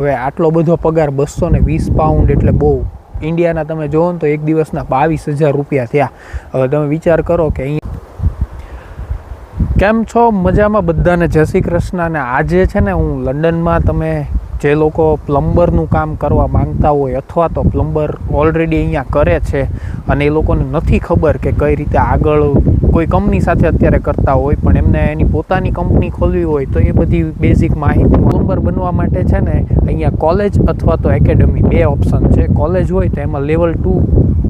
હવે આટલો બધો પગાર બસો ને વીસ પાઉન્ડ એટલે બહુ. ઇન્ડિયાના તમે જોવો ને તો એક દિવસના બાવીસ હજાર રૂપિયા થયા. હવે તમે વિચાર કરો કે અહીંયા કેમ છો? મજામાં બધાને? જય શ્રી કૃષ્ણ અને આજે છે ને હું લંડનમાં તમે જે લોકો પ્લમ્બરનું કામ કરવા માંગતા હોય અથવા તો પ્લમ્બર ઓલરેડી અહીંયા કરે છે અને એ લોકોને નથી ખબર કે કઈ રીતે આગળ કોઈ કંપની સાથે અત્યારે કરતા હોય, પણ એમને એની પોતાની કંપની ખોલવી હોય, તો એ બધી બેઝિક માહિતી પ્લમ્બર બનવા માટે છે ને, અહીંયા કોલેજ અથવા તો એકેડમી બે ઓપ્શન છે. કોલેજ હોય તો એમાં level two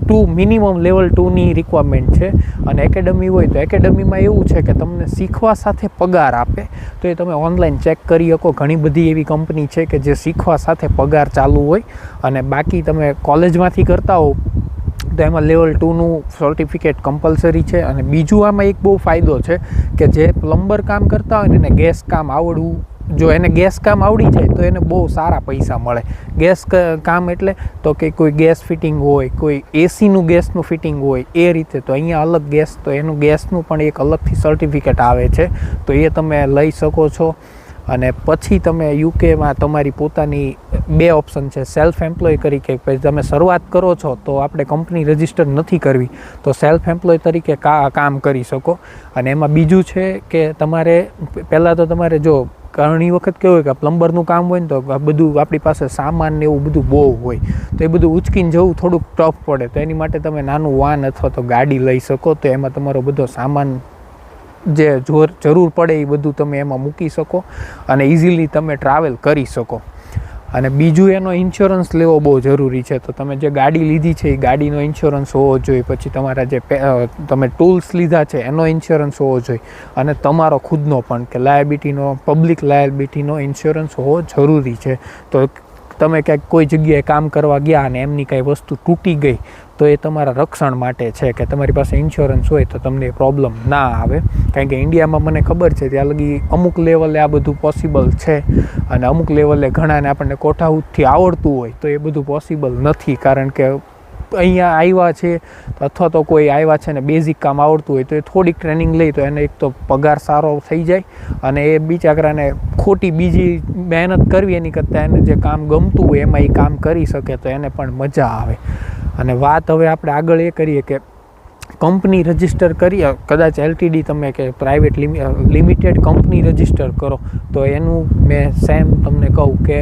two minimum level ટુની requirement છે. અને એકેડમી હોય તો એકેડમીમાં એવું છે કે તમને શીખવા સાથે પગાર આપે. તો એ તમે ઓનલાઈન ચેક કરી શકો. ઘણી બધી એવી કંપની છે કે જે શીખવા સાથે પગાર ચાલુ હોય. અને બાકી તમે કોલેજમાંથી કરતા હો તો એમાં લેવલ ટુનું સર્ટિફિકેટ કમ્પલસરી છે અને બીજું આમાં એક બહુ ફાયદો છે કે જે પ્લમ્બર કામ કરતા હોય ને એને ગેસ કામ આવડવું, જો એને ગેસ કામ આવડી જાય તો એને બહુ સારા પૈસા મળે. ગેસ કામ એટલે તો કે કોઈ ગેસ ફિટિંગ હોય, કોઈ એસીનું ગેસનું ફિટિંગ હોય, એ રીતે તો અહીંયા અલગ ગેસ તો એનું ગેસનું પણ એક અલગથી સર્ટિફિકેટ આવે છે. તો એ તમે લઈ શકો છો. અને પછી તમે યુકેમાં તમારી પોતાની બે ઓપ્શન છે સેલ્ફ એમ્પ્લોય તરીકે પછી તમે શરૂઆત કરો છો તો આપણે કંપની રજિસ્ટર નથી કરવી, તો સેલ્ફ એમ્પ્લોય તરીકે કામ કરી શકો. અને એમાં બીજું છે કે તમારે, પહેલાં તો તમારે જો ઘણી વખત કેવું હોય કે પ્લમ્બરનું કામ હોય ને તો બધું આપણી પાસે સામાન ને એવું બધું બહુ હોય, તો એ બધું ઉચકીને જવું થોડુંક ટફ પડે. તો એની માટે તમે નાનું વાન અથવા તો ગાડી લઈ શકો, તો એમાં તમારો બધો સામાન જે જોર, જરૂર પડે એ બધું તમે એમાં મૂકી શકો અને ઇઝીલી તમે ટ્રાવેલ કરી શકો. અને બીજું એનો ઇન્સ્યોરન્સ લેવો બહુ જરૂરી છે. તો તમે જે ગાડી લીધી છે એ ગાડીનો ઇન્સ્યોરન્સ હોવો જોઈએ. પછી તમારા જે તમે ટૂલ્સ લીધા છે એનો ઇન્સ્યોરન્સ હોવો જોઈએ. અને તમારો ખુદનો પણ, કે લાયબિલિટીનો પબ્લિક લાયબિલિટીનો ઇન્સ્યોરન્સ હોવો જરૂરી છે. તો તમે ક્યાંક કોઈ જગ્યાએ કામ કરવા ગયા અને એમની કાંઈ વસ્તુ તૂટી ગઈ, તો એ તમારા રક્ષણ માટે છે કે તમારી પાસે ઇન્સ્યોરન્સ હોય તો તમને પ્રોબ્લેમ ના આવે. કારણ કે ઇન્ડિયામાં મને ખબર છે ત્યાં લગી અમુક લેવલે આ બધું પોસિબલ છે અને અમુક લેવલે ઘણાને આપણને કોઠાહૂદથી આવડતું હોય તો એ બધું પોસિબલ નથી. કારણ કે અહીંયા આવ્યા છે અથવા તો કોઈ આવ્યા છે ને બેઝિક કામ આવડતું હોય તો એ થોડીક ટ્રેનિંગ લઈ તો એને એક તો પગાર સારો થઈ જાય અને એ બિચારાને ખોટી બીજી મહેનત કરવી એની કરતાં એને જે કામ ગમતું હોય એમાં એ કામ કરી શકે તો એને પણ મજા આવે. અને વાત હવે આપણે આગળ એ કરીએ કે કંપની રજિસ્ટર કરીએ કદાચ એલટીડી તમે કે પ્રાઇવેટ લિમિટેડ કંપની રજિસ્ટર કરો, તો એનું મેં સેમ તમને કહું કે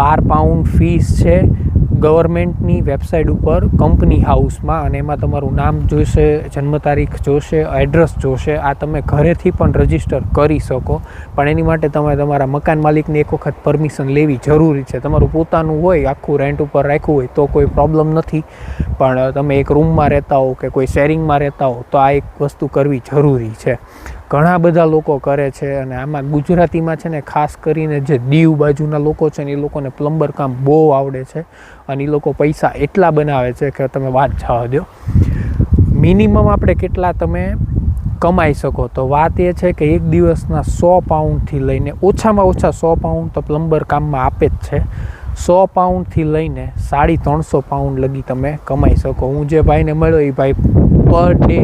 બાર પાઉન્ડ ફીસ છે ગવર્મેન્ટની વેબસાઇટ ઉપર કંપની હાઉસમાં, અને એમાં તમારું નામ જોઈશે જન્મ તારીખ જોશે, એડ્રેસ જોશે, આ તમે ઘરેથી પણ રજિસ્ટર કરી શકો. પણ એની માટે તમે તમારા મકાન માલિકની એક વખત પરમિશન લેવી જરૂરી છે. તમારું પોતાનું હોય, આખું રેન્ટ ઉપર રાખ્યું હોય, તો કોઈ પ્રોબ્લેમ નથી. પણ તમે એક રૂમમાં રહેતા હો કે કોઈ શેરિંગમાં રહેતા હો, તો આ એક વસ્તુ કરવી જરૂરી છે. ઘણા બધા લોકો કરે છે અને આમાં ગુજરાતીમાં છે ને ખાસ કરીને જે દીવ બાજુના લોકો છે ને એ લોકોને પ્લમ્બર કામ બહુ આવડે છે અને એ લોકો પૈસા એટલા બનાવે છે કે તમે વાત જવા દો. મિનિમમ આપણે કેટલા તમે કમાઈ શકો. તો વાત એ છે કે એક દિવસના સો પાઉન્ડથી લઈને ઓછામાં ઓછા સો પાઉન્ડ તો પ્લમ્બર કામમાં આપે જ છે. સો પાઉન્ડથી લઈને સાડી ત્રણસો પાઉન્ડ લગી તમે કમાઈ શકો. હું જે ભાઈને મળ્યો એ ભાઈ પર ડે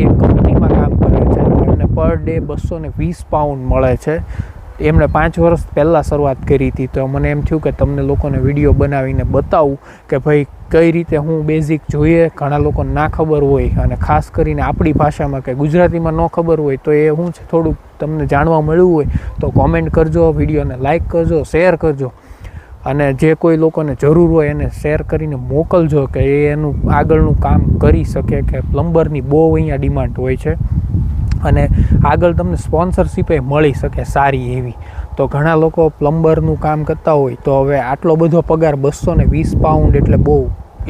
એ કંપનીમાં કામ કરે છે તો એમને પર ડે બસો ને વીસ પાઉન્ડ મળે છે. એમણે પાંચ વર્ષ પહેલાં શરૂઆત કરી હતી. તો મને એમ થયું કે તમને લોકોને વીડિયો બનાવીને બતાવું કે ભાઈ, કઈ રીતે હું બેઝિક જોઈએ, ઘણા લોકો ના ખબર હોય. અને ખાસ કરીને આપણી ભાષામાં કે ગુજરાતીમાં ન ખબર હોય, તો એ છે થોડુંક તમને જાણવા મળ્યું હોય, તો કોમેન્ટ કરજો વિડીયોને લાઇક કરજો શેર કરજો. અને જે કોઈ લોકોને જરૂર હોય એને શેર કરીને મોકલજો કે એ એનું આગળનું કામ કરી શકે કે પ્લમ્બરની બહુ અહીંયા ડિમાન્ડ હોય છે. અને આગળ તમને સ્પોન્સરશીપ એ મળી શકે સારી એવી. તો ઘણા લોકો પ્લમ્બરનું કામ કરતા હોય તો હવે આટલો બધો પગાર બસો ને વીસ પાઉન્ડ એટલે બહુ.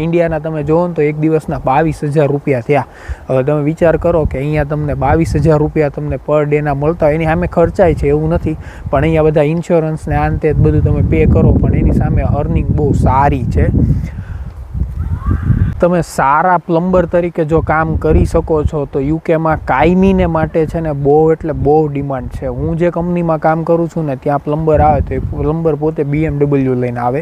ઇન્ડિયાના તમે જોવો ને તો એક દિવસના બાવીસ હજાર રૂપિયા થયા. હવે તમે વિચાર કરો કે અહીંયા તમને બાવીસ હજાર રૂપિયા તમને પર ડેના મળતા હોય. એની સામે ખર્ચાય છે એવું નથી. પણ અહીંયા બધા ઇન્સ્યોરન્સને આંતે બધું તમે પે કરો. પણ એની સામે અર્નિંગ બહુ સારી છે. તમે સારા પ્લમ્બર તરીકે જો કામ કરી શકો છો, તો યુકેમાં કાયમીને માટે છે ને બહુ એટલે બહુ ડિમાન્ડ છે. હું જે કંપનીમાં કામ કરું છું ને, ત્યાં પ્લમ્બર આવે તો એ પ્લમ્બર પોતે બીએમડબલ્યુ લઈને આવે.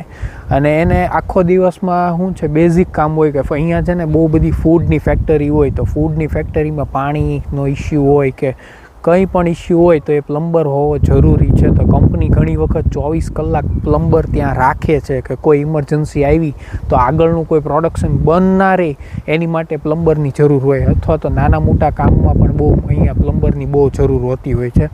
અને એને આખો દિવસમાં શું છે, બેઝિક કામ હોય કે અહીંયા છે ને બહુ બધી ફૂડની ફેક્ટરી હોય, તો ફૂડની ફેક્ટરીમાં પાણીનો ઇસ્યુ હોય કે કંઈ પણ ઇસ્યુ હોય તો એ પ્લમ્બર હોવો જરૂરી છે. તો કંપની ઘણી વખત ચોવીસ કલાક પ્લમ્બર ત્યાં રાખે છે કે કોઈ ઇમરજન્સી આવી તો આગળનું કોઈ પ્રોડક્શન બંધ ના રહે એની માટે પ્લમ્બરની જરૂર હોય. અથવા તો નાના મોટા કામમાં પણ બહુ અહીંયા પ્લમ્બરની બહુ જરૂર હોતી હોય છે.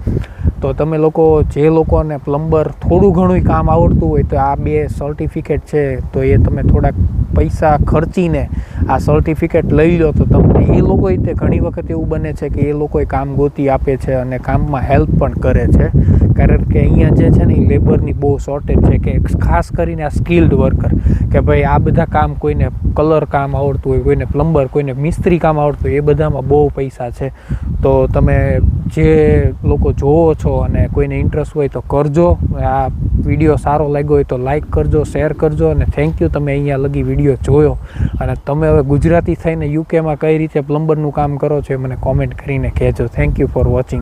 તો તમે લોકો જે લોકોને પ્લમ્બર થોડું ઘણું કામ આવડતું હોય તો આ બે સર્ટિફિકેટ છે તો એ તમે થોડાક પૈસા ખર્ચીને આ સર્ટિફિકેટ લઈ લો તો તમને એ લોકો તે ઘણી વખત એવું બને છે કે એ લોકોએ કામ ગોતી આપે છે અને કામમાં હેલ્પ પણ કરે છે. કારણ કે અહીંયા જે છે ને એ લેબરની બહુ શોર્ટેજ છે કે ખાસ કરીને આ સ્કિલ્ડ વર્કર કે ભાઈ આ બધા કામ કોઈને કલર કામ આવડતું હોય, કોઈને પ્લમ્બર કોઈને મિસ્ત્રી કામ આવડતું હોય, એ બધામાં બહુ પૈસા છે. તો તમે જે લોકો જોવો છો અને કોઈને ઇન્ટરેસ્ટ હોય તો કરજો. આ વીડિયો સારો લાગ્યો હોય તો લાઈક કરજો શેર કરજો અને થેન્ક યુ તમે અહીંયા લગી વીડિયો જોયો. અને તમે હવે ગુજરાતી થઈને યુકેમાં કઈ રીતે પ્લમ્બરનું કામ કરો છો એ મને કોમેન્ટ કરીને કહેજો. Thank you for watching